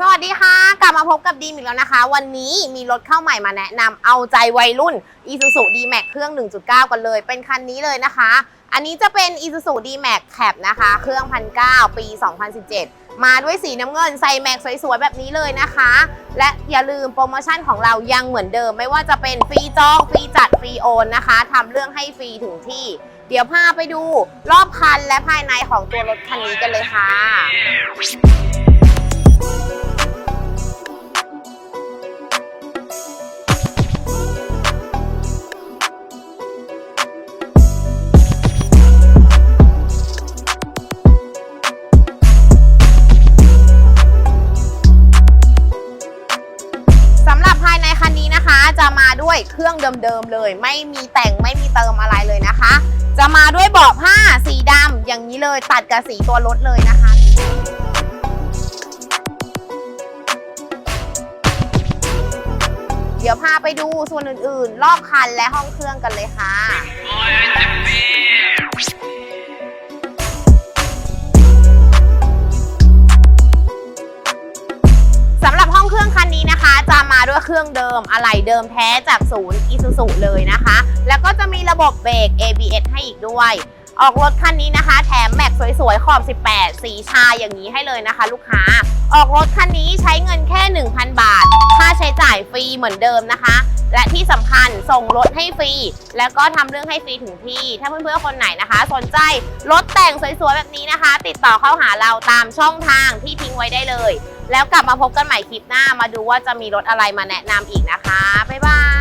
สวัสดีค่ะ กลับมาพบกับดีมอีกแล้วนะคะ วันนี้มีรถเข้าใหม่มาแนะนำเอาใจวัยรุ่น Isuzu D-Max เครื่อง 1.9 กันเลย เป็นคันนี้เลยนะคะ อันนี้จะเป็น Isuzu D-Max Cab นะคะ เครื่อง1,900ปี 2017 มาด้วยสีน้ำเงินใส่แม็กสวยๆ แบบนี้เลยนะคะ และอย่าลืมโปรโมชั่นของเรายังเหมือนเดิม ไม่ว่าจะเป็นฟรีจองฟรีจัดฟรีโอนนะคะทำเรื่องให้ฟรีถึงที่ เดี๋ยวพาไปดูรอบคันและภายในของตัวรถคันนี้กันเลยค่ะ จะมาด้วยเครื่องเดิมๆเลย ไม่มีแต่งไม่มีเติมอะไรเลยนะคะ จะมาด้วยเบาะผ้าสีดำอย่างนี้เลยตัดกับสีตัวรถเลยนะคะเดี๋ยวพาไปดูส่วนอื่นๆ รอบคันและห้องเครื่องกันเลยค่ะ รื่องคันนี้นะคะ จะมาด้วยเครื่องเดิมอะไหล่เดิมแท้จากศูนย์ Isuzu เลยนะคะ แล้วก็จะมีระบบเบรก ABS ให้อีกด้วย ออกรถคันนี้นะคะ แถมแม็กสวยๆ ขอบ 18 สีชาอย่างนี้ให้เลยนะคะ ลูกค้า ออกรถคันนี้ใช้เงินแค่ 1,000 บาท ค่าใช้จ่ายฟรีเหมือนเดิมนะคะ และที่สำคัญส่งรถให้ฟรี แล้วก็ทำเรื่องให้ฟรีถึงที่ ถ้าเพื่อนๆคนไหนนะคะ สนใจรถแต่งสวยๆแบบนี้นะคะ ติดต่อเข้าหาเราตามช่องทางที่ทิ้งไว้ได้เลย แล้วกลับมาพบกันใหม่คลิปหน้ามาดูว่าจะมีรถอะไรมาแนะนำอีกนะคะ บ๊ายบาย